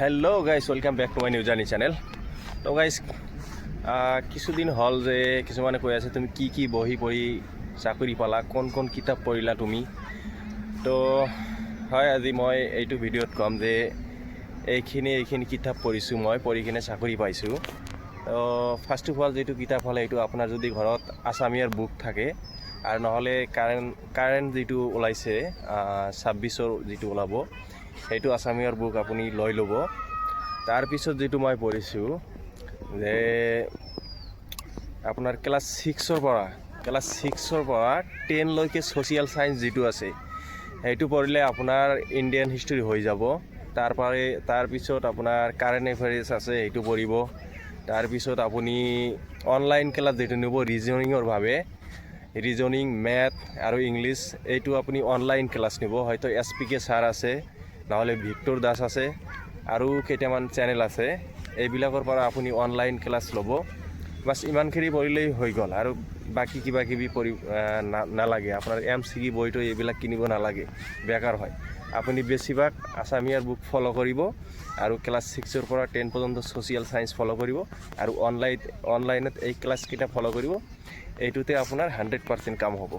Hello' guys welcome back to my new journey channel তো guys কিছুদিন হ'ল যে কিছুমানে কৈ আছে, তুমি কি কি বহি পঢ়ি চাকৰি পালা? কোন কোন কিতাপ পঢ়িলা তুমি? তো হয়, আজি মই এইটো ভিডিঅ'ত ক'ম যে এইখিনি এইখিনি কিতাপ পঢ়িছোঁ মই, পঢ়ি কিনে চাকৰি পাইছোঁ। তো ফাৰ্ষ্ট অফ অল যিটো কিতাপ হ'লে এইটো আপোনাৰ যদি ঘৰত আছামীয়াৰ বুক থাকে, আৰু নহ'লে কাৰেণ্ট কাৰেণ্ট যিটো ওলাইছে ছাব্বিছৰ যিটো ওলাব সেইটো আছামীয়াৰ বুক আপুনি লৈ ল'ব। তাৰপিছত যিটো মই পঢ়িছোঁ, যে আপোনাৰ ক্লাছ ছিক্সৰ পৰা ক্লাছ ছিক্সৰ পৰা টেনলৈকে ছ'চিয়েল ছায়েঞ্চ যিটো আছে, সেইটো পঢ়িলে আপোনাৰ ইণ্ডিয়ান হিষ্ট্ৰী হৈ যাব। তাৰপৰা তাৰপিছত আপোনাৰ কাৰেণ্ট এফেয়াৰ্ছ আছে, সেইটো পঢ়িব। তাৰপিছত আপুনি অনলাইন ক্লাছ যিটো নিব ৰিজনিঙৰ বাবে ৰিজনিং মেথ আৰু ইংলিছ এইটো আপুনি অনলাইন ক্লাছ নিব। হয়তো এছ পি কে ছাৰ আছে নহ'লে ভিক্টৰ দাস আছে আৰু কেইটামান চেনেল আছে। এইবিলাকৰ পৰা আপুনি অনলাইন ক্লাছ ল'ব। বাছ ইমানখিনি পঢ়িলেই হৈ গ'ল। আৰু বাকী কিবা কিবি পঢ়ি নালাগে। আপোনাৰ এম চি কি বহিটো এইবিলাক কিনিব নালাগে। বেকাৰ হয়। আপুনি বেছিভাগ আছামীয়াৰ বুক ফ'ল' কৰিব আৰু ক্লাছ ছিক্সৰ পৰা টেন পৰ্যন্ত ছ'চিয়েল ছায়েঞ্চ ফ'ল' কৰিব আৰু অনলাইন অনলাইনত এই ক্লাছকেইটা ফ'ল' কৰিব। এইটোতে আপোনাৰ হাণ্ড্ৰেড পাৰ্চেণ্ট কাম হ'ব।